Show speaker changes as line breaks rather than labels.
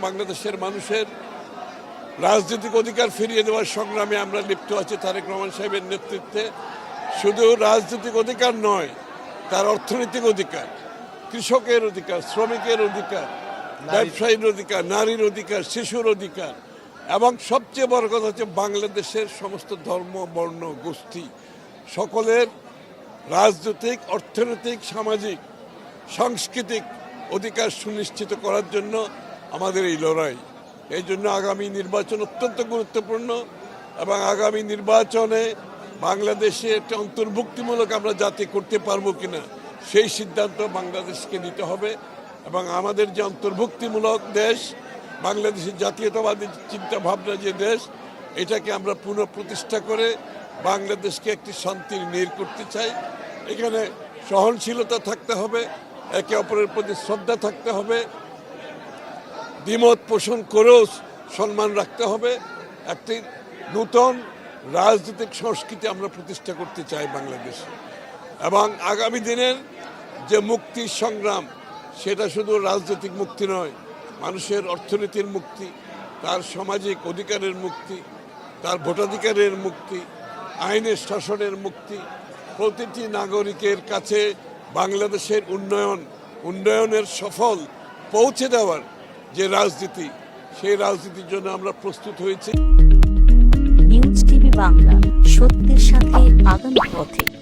বাংলাদেশের মানুষের রাজনৈতিক অধিকার ফিরিয়ে দেওয়ার সংগ্রামে আমরা লিপ্ত আছি তারেক রহমান সাহেবের নেতৃত্বে। শুধু রাজনৈতিক অধিকার নয় তার অর্থনৈতিক অধিকার কৃষকের অধিকার শ্রমিকের অধিকার ব্যবসায়ীর অধিকার নারীর অধিকার শিশুর অধিকার এবং সবচেয়ে বড় কথা হচ্ছে বাংলাদেশের সমস্ত ধর্ম বর্ণ গোষ্ঠী সকলের রাজনৈতিক অর্থনৈতিক সামাজিক সাংস্কৃতিক অধিকার সুনিশ্চিত করার জন্য আমাদের এই লড়াই। এই জন্য আগামী নির্বাচন অত্যন্ত গুরুত্বপূর্ণ এবং আগামী নির্বাচনে বাংলাদেশে একটা অন্তর্ভুক্তিমূলক আমরা জাতি করতে পারব কিনা, সেই সিদ্ধান্ত বাংলাদেশকে নিতে হবে এবং আমাদের যে অন্তর্ভুক্তিমূলক দেশ, বাংলাদেশের জাতীয়তাবাদী চিন্তা ভাবনা যে দেশ, এটাকে আমরা পুনঃপ্রতিষ্ঠা করে বাংলাদেশকে একটি শান্তির নীড় করতে চাই। এখানে সহনশীলতা থাকতে হবে, একে অপরের প্রতি শ্রদ্ধা থাকতে হবে দ্বিমত পোষণ করেও সম্মান রাখতে হবে। একটি নূতন রাজনৈতিক সংস্কৃতি আমরা প্রতিষ্ঠা করতে চাই বাংলাদেশে। এবং আগামী দিনের যে মুক্তি সংগ্রাম, সেটা শুধু রাজনৈতিক মুক্তি নয়, মানুষের অর্থনীতির মুক্তি, তার সামাজিক অধিকারের মুক্তি, তার ভোটাধিকারের মুক্তি, আইনের শাসনের মুক্তি, প্রতিটি নাগরিকের কাছে বাংলাদেশের উন্নয়ন, উন্নয়নের সফল পৌঁছে দেওয়ার যে রাজনীতি, সেই রাজনীতির জন্য আমরা প্রস্তুত হয়েছি।
নিউজ টিভি বাংলা সত্যের সাথে আগামী পথে।